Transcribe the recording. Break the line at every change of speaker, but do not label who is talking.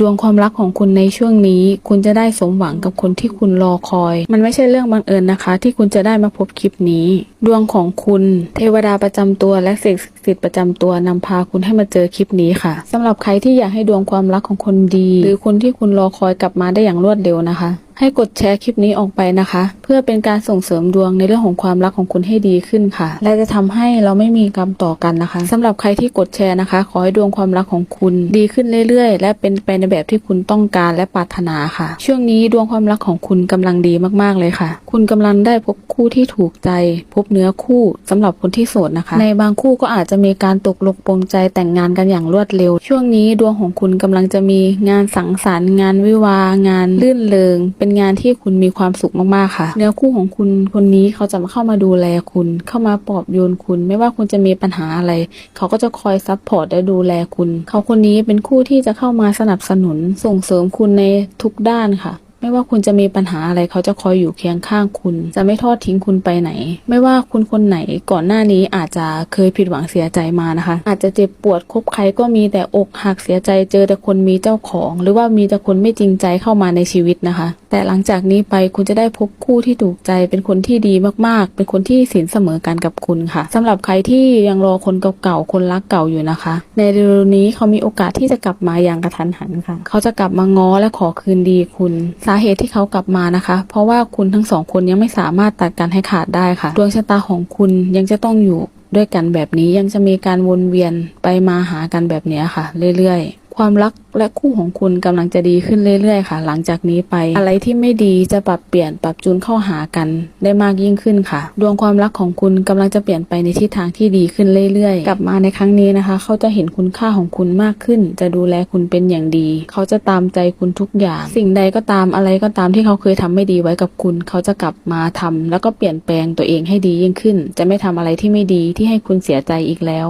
ดวงความรักของคุณในช่วงนี้ คุณจะได้สมหวังกับคนที่คุณรอคอย มันไม่ใช่เรื่องบังเอิญนะคะ ที่คุณจะได้มาพบคลิปนี้ ดวงของคุณ เทวดาประจำตัวและสิ่งศักดิ์สิทธิ์ประจำตัวนำพาคุณให้มาเจอคลิปนี้ค่ะสำหรับใครที่อยากให้ดวงความรักของคนดี หรือคนที่คุณรอคอยกลับมาได้อย่างรวดเร็วนะคะ ให้กดแชร์คลิปนี้ออกไปนะคะ เพื่อเป็นการส่งเสริมดวงในเรื่องของความรักของคุณให้ดีขึ้นค่ะ และจะทำให้เราไม่มีกรรมต่อกันนะคะสำหรับใครที่กดแชร์นะคะ ขอให้ดวงความรักของคุณดีขึ้นเรื่อยๆ และเป็นไปในแบบที่คุณต้องการและปรารถนาค่ะ ช่วงนี้ดวงความรักของคุณกำลังดีมากๆเลยค่ะ คุณกำลังได้พบคู่ที่ถูกใจ พบเนื้อคู่สำหรับคนที่โสดนะคะ ในบางคู่ก็อาจจะมีการตกลงปลงใจแต่งงานกันอย่างรวดเร็ว ช่วงนี้ดวงของคุณกำลังจะมีงานสังสรรค์ งานวิวาห์งานลื่นเริงเป็นงานที่คุณมีความสุขมากๆค่ะ เนื้อคู่ของคุณคนนี้เขาจะมาเข้ามาดูแลคุณ เข้ามาปลอบโยนคุณ ไม่ว่าคุณจะมีปัญหาอะไร เขาก็จะคอยซัพพอร์ตและดูแลคุณ เขาคนนี้เป็นคู่ที่จะเข้ามาสนับสนุน ส่งเสริมคุณในทุกด้านค่ะไม่ว่าคุณจะมีปัญหาอะไรเขาจะคอยอยู่เคียงข้างคุณ จะไม่ทอดทิ้งคุณไปไหน ไม่ว่าคุณคนไหนก่อนหน้านี้อาจจะเคยผิดหวังเสียใจมานะคะ อาจจะเจ็บปวดคบใครก็มีแต่อกหักเสียใจเจอแต่คนมีเจ้าของ หรือว่ามีแต่คนไม่จริงใจเข้ามาในชีวิตนะคะแต่หลังจากนี้ไปคุณจะได้พบคู่ที่ถูกใจเป็นคนที่ดีมากๆ เป็นคนที่สินเสมอกันกับคุณค่ะสำหรับใครที่ยังรอคนเก่าๆคนรักเก่าอยู่นะคะ ในเร็วๆนี้เขามีโอกาสที่จะกลับมาอย่างกระทันหันค่ะ เขาจะกลับมาง้อและขอคืนดีคุณ สาเหตุที่เขากลับมานะคะ เพราะว่าคุณทั้งสองคนยังไม่สามารถตัดกันให้ขาดได้ค่ะดวงชะตาของคุณยังจะต้องอยู่ด้วยกันแบบนี้ยังจะมีการวนเวียนไปมาหากันแบบนี้ค่ะ เรื่อยๆ ความรักและคู่ของคุณกำลังจะดีขึ้นเรื่อยๆ ค่ะ หลังจากนี้ไป อะไรที่ไม่ดีจะปรับเปลี่ยนปรับจูนเข้าหากันได้มากยิ่งขึ้นค่ะ ดวงความรักของคุณกำลังจะเปลี่ยนไปในทิศทางที่ดีขึ้นเรื่อยๆ กลับมาในครั้งนี้นะคะ เขาจะเห็นคุณค่าของคุณมากขึ้น จะดูแลคุณเป็นอย่างดี เขาจะตามใจคุณทุกอย่าง สิ่งใดก็ตามอะไรก็ตามที่เขาเคยทำไม่ดีไว้กับคุณ เขาจะกลับมาทำแล้วก็เปลี่ยนแปลงตัวเองให้ดียิ่งขึ้น จะไม่ทำอะไรที่ไม่ดีที่ให้คุณเสียใจอีกแล้ว